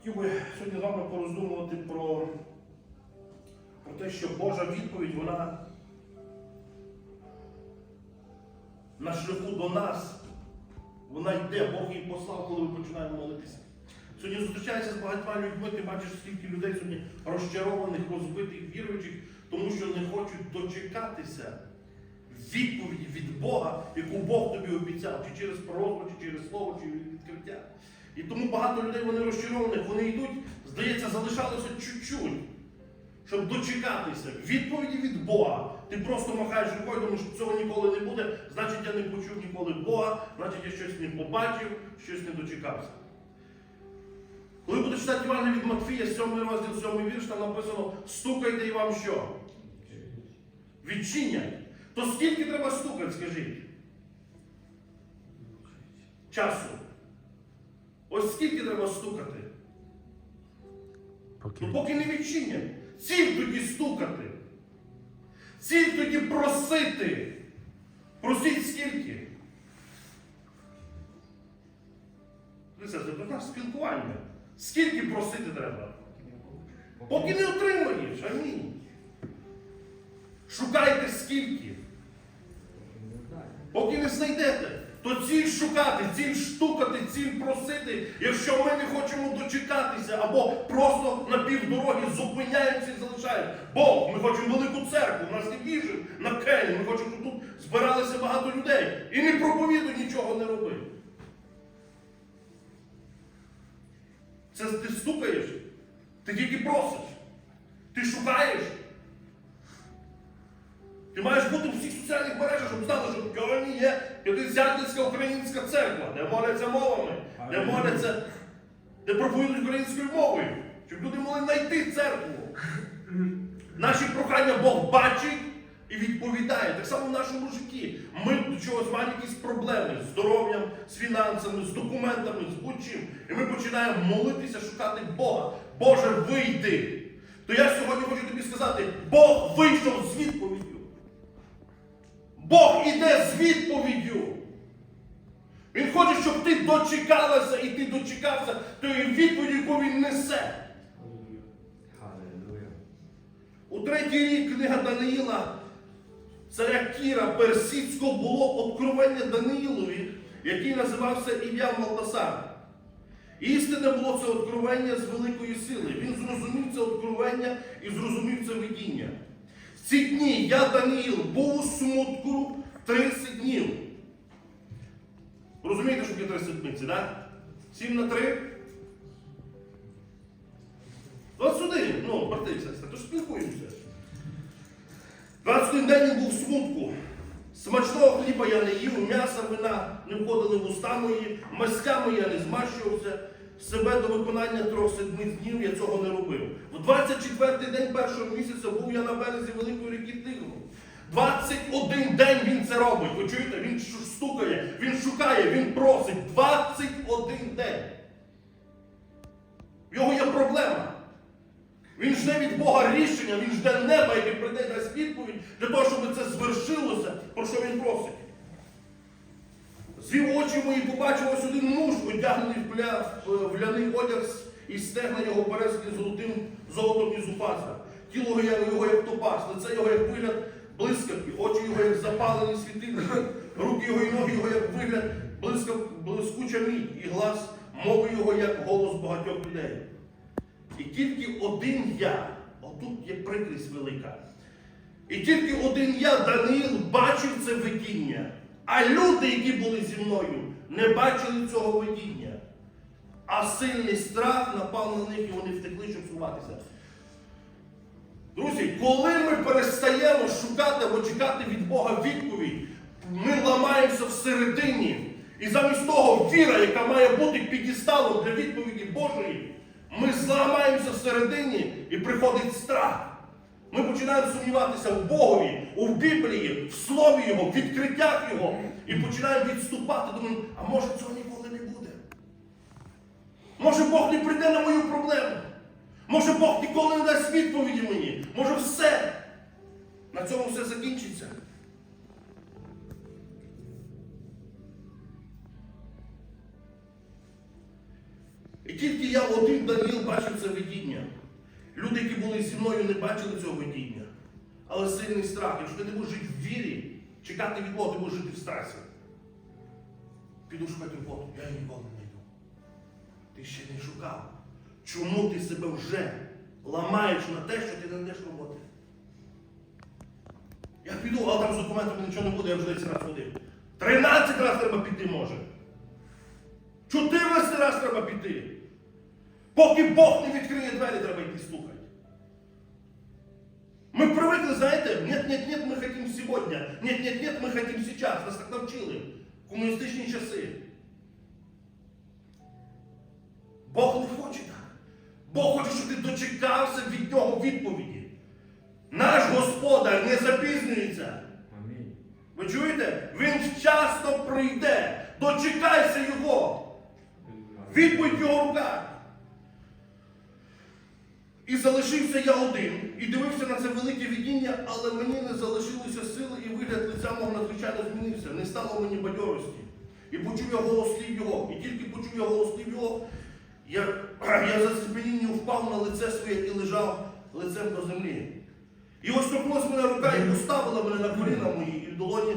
Хотів би сьогодні з вами пороздумувати про, про те, що Божа відповідь, вона на шляху до нас, вона йде, Бог її послав, коли ми починаємо молитися. Сьогодні зустрічаєшся з багатьма людьми, ти бачиш, скільки людей сьогодні розчарованих, розбитих, віруючих, тому що не хочуть дочекатися відповіді від Бога, яку Бог тобі обіцяв, чи через пророцтво, чи через слово, чи відкриття. І тому багато людей вони розчаровані, вони йдуть, здається, залишалося чуть-чуть, щоб дочекатися відповіді від Бога. Ти просто махаєш рукою, думаєш, що цього ніколи не буде, значить я не почув ніколи Бога, значить я щось не побачив, щось не дочекався. Коли будеш читати Івана від Матфія, 7 розділ, 7 вірш, там написано, стукайте і вам що? Відчинять. То скільки треба стукати, скажіть? Часу. Ось скільки треба стукати? Поки Ну поки не відчинять. Ціль тоді стукати. Ціль тоді просити. Просіть скільки? Це до спілкування. Скільки просити треба? Поки не отримаєш. Амінь. Шукайте скільки. Поки не знайдете, то ціль шукати, ціль штукати, ціль просити, якщо ми не хочемо дочекатися або просто на півдороги зупиняємося і залишаємо. Бог, ми хочемо велику церкву, у нас не біжимо на Кені, ми хочемо, щоб тут збиралося багато людей. І не проповідуй, нічого не роби. Це ти стукаєш, ти тільки просиш, ти шукаєш. Ти маєш бути в всіх соціальних мережах, щоб знати, що в є п'ятидесятницька українська церква, де моляться мовами, де моляться, де проповідують українською мовою, щоб люди могли знайти церкву. Наші прохання Бог бачить і відповідає. Так само в нашому житті. Ми до чогось маємо якісь проблеми з здоров'ям, з фінансами, з документами, з будь-чим. І ми починаємо молитися, шукати Бога. Боже, вийди. То я сьогодні хочу тобі сказати, Бог вийшов з відповіддю. Бог іде з відповіддю. Він хоче, щоб ти дочекалася і ти дочекався тої відповіді, яку він несе. У третій рік книга Даниїла, царя Кіра Персидського було откровення Даниїлові, який називався ім'я Малтасар. Істинне було це откровення з великої сили. Він зрозумів це откровення і зрозумів це видіння. Ці дні я, Даниїл, був у смутку 30 днів. Розумієте, що таке 30 днів, так? 7 на 3? 21, ну, брати і сестри, то ж спілкуємося. 21 день був в смутку. Смачного хліба я не їв, м'яса вина не входили в уста мої, мазьками я не змащувався. Себе до виконання трьох седмиць днів я цього не робив. В 24-й день першого місяця був я на березі великої ріки Тигру. 21 день він це робить. Ви чуєте? Він стукає, він шукає, він просить. 21 день. В його є проблема. Він жде від Бога рішення, він жде неба, яке прийде дасть відповідь для того, щоб це звершилося, про що він просить. Звів очі мої, побачив ось один муж, одягнений в, бля, в ляний одяг і стегна його переслані золотим золотом і зупаса. Тіло його, як топаз, лице його як вигляд блискавки, очі його як запалені світильники, руки його і ноги його як вигляд блискав, блискуча мідь, і глас мови його як голос багатьох людей. І тільки один я, отут є прикрість велика. І тільки один я, Даниїл, бачив це видіння. А люди, які були зі мною, не бачили цього видіння. А сильний страх напав на них і вони втекли, щоб сховатися. Друзі, коли ми перестаємо шукати або чекати від Бога відповідь, ми ламаємося всередині. І замість того віра, яка має бути підісталом для відповіді Божої, ми зламаємося всередині і приходить страх. Ми починаємо сумніватися в Богові, у Біблії, в Слові Його, в відкриттях Його. І починаємо відступати. Думаємо, а може цього ніколи не буде? Може Бог не прийде на мою проблему? Може Бог ніколи не дасть відповіді мені? Може все? На цьому все закінчиться. І тільки я один Даниїл бачив це видіння. Люди, які були зі мною, не бачили цього видіння. Але сильний страх. Якщо ти не будеш жити в вірі, чекати від Бога, ти будеш жити в страсі. Піду шукати роботу, я ніколи не йду. Ти ще не шукав. Чому ти себе вже ламаєш на те, що ти не знайдеш роботи? Я піду, але там з документами нічого не буде, я вже 10 разів ходив. 13 разів треба піти може. 14 разів треба піти. Поки Бог не відкриє двері, треба йти слухати Мы привыкли, знаєте, нет, нет, нет, мы хотим сегодня, нет, нет, нет, мы хотим сейчас. Нас так навчили в комуністичні часи. Бог не хоче так. Бог хоче, щоб ти дочекався від нього відповіді. Наш Господар не запізнюється. Амінь. Ви чуєте? Він вчасно прийде. Дочекайся його. Відповідь в його руках. І залишився я один, і дивився на це велике видіння, але мені не залишилося сили, і вигляд лиця мого надзвичайно змінився. Не стало мені бадьорості. І почув я голос слів його. І тільки почув я голос слів його, я, я за спиніння впав на лице своє і лежав лицем до землі. І ось торкнулась мене рука і поставила мене на коліна мої, і в долоні,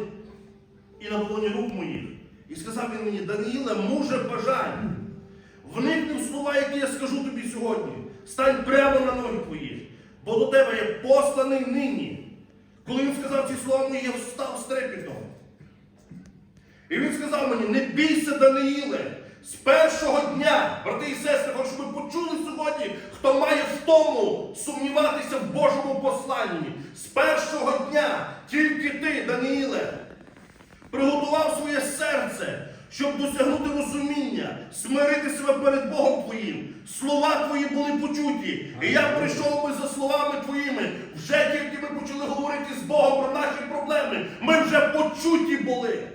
і на долоні рук моїх. І сказав він мені, Даниїле, муже бажань, вникни в слова, які я скажу тобі сьогодні. Стань прямо на ноги твої, бо до тебе я посланий нині. Коли він сказав ці слова мені, я встав з трепетом. І він сказав мені, не бійся, Даниїле, з першого дня, брати і сестри, хочу, щоб ви почули сьогодні, хто має в тому сумніватися в Божому посланні. З першого дня тільки ти, Даниїле, приготував своє серце, щоб досягнути розуміння, смирити себе перед Богом Твоїм. Слова Твої були почуті. І я прийшов би за словами Твоїми. Вже тільки ми почали говорити з Богом про наші проблеми. Ми вже почуті були.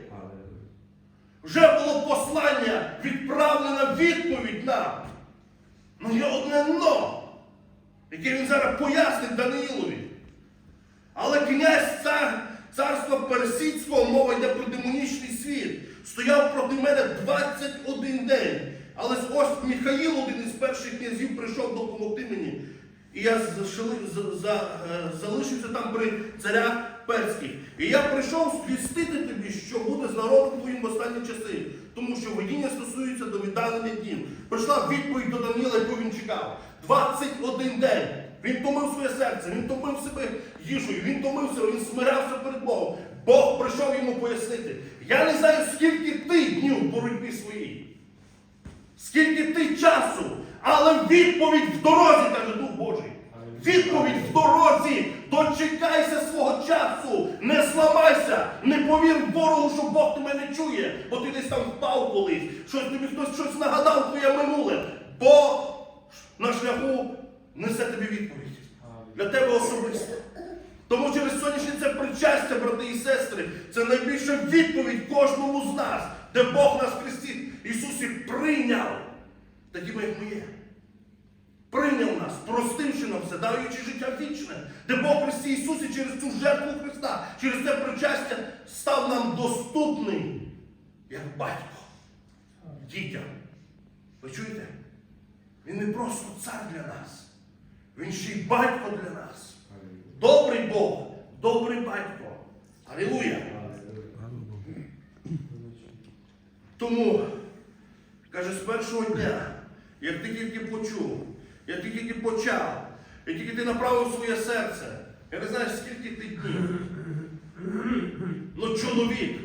Вже було послання, відправлена відповідь нам. Ну є одне но, яке він зараз пояснить Даниїлові. Але князь цар, царства Персидського, мова йде про демонічний світ, стояв проти мене 21 день. Але ось Михаїл, один із перших князів, прийшов допомогти мені. І я е, залишився там при царях перських. І я прийшов звістити тобі, що буде з народом твоїм в останні часи, тому що видіння стосується до віддалення днів. Прийшла відповідь до Даніла, яку він чекав. 21 день. Він томив своє серце, він томив себе їжею, він томився, він смирявся перед Богом. Прийшов йому пояснити. Я не знаю, скільки ти днів в боротьбі своїй. Скільки ти часу, але відповідь в дорозі, каже Дух Божий. Відповідь в дорозі. Дочекайся свого часу. Не зламайся. Не повір ворогу, що Бог тебе не чує, бо ти десь там впав колись. Щось тобі хтось щось нагадав твоє минуле. Бог на шляху несе тобі відповідь. Для тебе особисто. Це причастя, брати і сестри, це найбільша відповідь кожному з нас, де Бог нас в Христі Ісусі прийняв, такими, як ми є. Прийняв нас, простивши нам все, даючи життя вічне, де Бог Христі Ісусі через цю жертву Христа, через це причастя став нам доступним, як батько, дітям. Ви чуєте? Він не просто цар для нас, він ще й батько для нас. Добрий Бог, добрий батько. Алілуя. Тому, каже, з першого дня, як ти тільки почув, як ти тільки почав, як тільки ти направив своє серце, я не знаю, скільки ти днів. Ну, чоловік,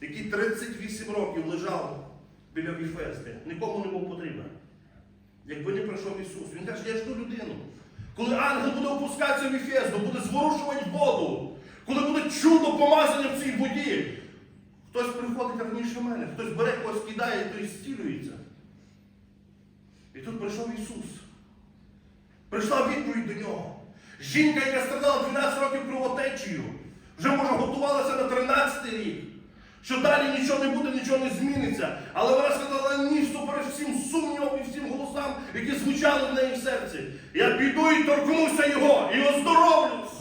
який 38 років лежав біля Віфести, нікому не був потрібен. Якби не прийшов Ісус, Він каже, я жду людину. Коли ангел буде опускатися в Віфезду, буде зворушувати воду, коли буде чудо помазання в цій воді, хтось приходить раніше мене, хтось бере когось кидає, і той зцілюється. І тут прийшов Ісус. Прийшла відповідь до нього. Жінка, яка страдала 12 років кровотечею, вже може готувалася на 13 рік. Що далі нічого не буде, нічого не зміниться. Але вона сказала ні, всупереч всім сумнівам і всім голосам, які звучали в неї в серці. Я піду і торкнуся його, і оздоровлюсь.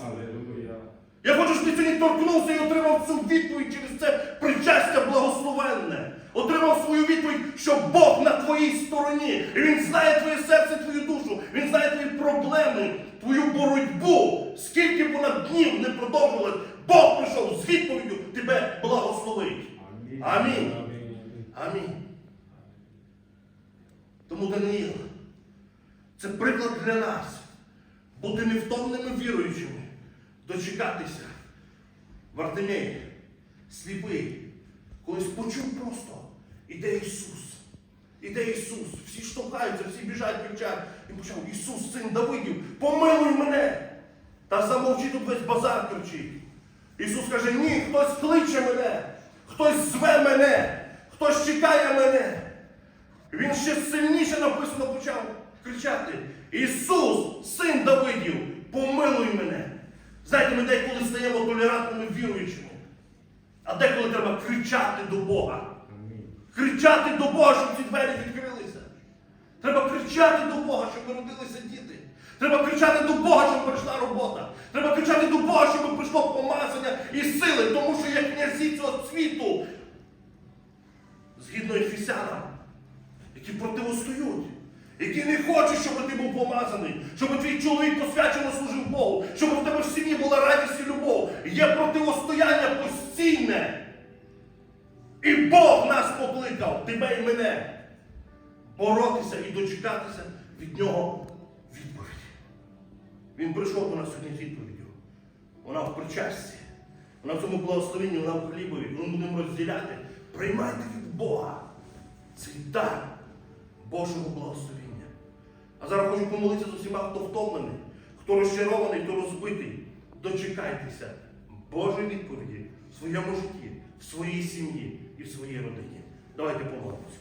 Я хочу, щоб ти сьогодні торкнувся і отримав цю відповідь через це причастя благословенне. отримав свою відповідь, що Бог на твоїй стороні. І Він знає твоє серце, твою душу, Він знає твої проблеми, твою боротьбу. Скільки б вона днів не продовжувалась, Бог прийшов з відповіддю тебе благословить. Амінь. Амінь. Амінь. Амінь. Тому Даниїл, це приклад для нас бути невтомними віруючими, дочекатися. Вартимей, сліпий, колись почув просто, іде Ісус. Іде Ісус, всі штовхаються, всі біжать, кричать. Він почав, Ісус, син Давидів, помилуй мене. Та замовчи тут весь базар кричить. Ісус каже, ні, хтось кличе мене, хтось зве мене, хтось чекає мене. Він ще сильніше написано почав кричати: Ісус, син Давидів, помилуй мене. Знаєте, ми деколи стаємо толерантними віруючими, а деколи треба кричати до Бога. Кричати до Бога, щоб ці двері відкрилися. Треба кричати до Бога, щоб народилися діти. Треба кричати до Бога, щоб прийшла робота. Треба кричати до Бога, щоб прийшло помазання і сили, тому що є князі цього світу, згідно Ефесянам, які противостоють, які не хочуть, щоб ти був помазаний, щоб твій чоловік посвячено служив Богу, щоб в тебе в сім'ї була радість і любов. Є противостояння постійне. Бог нас покликав, тебе і мене, боротися і дочекатися від нього відповіді. Він прийшов до нас сьогодні з відповіддю. Вона в причасті, вона в цьому благословенні, вона в хлібові, ми будемо розділяти. Приймайте від Бога цей дар Божого благословення. А зараз хочу помолитися з усіма, хто втомлений, хто розчарований, хто розбитий. Дочекайтеся Божої відповіді в своєму житті, своїй сім'ї і в своїй родині. Давайте помолимося.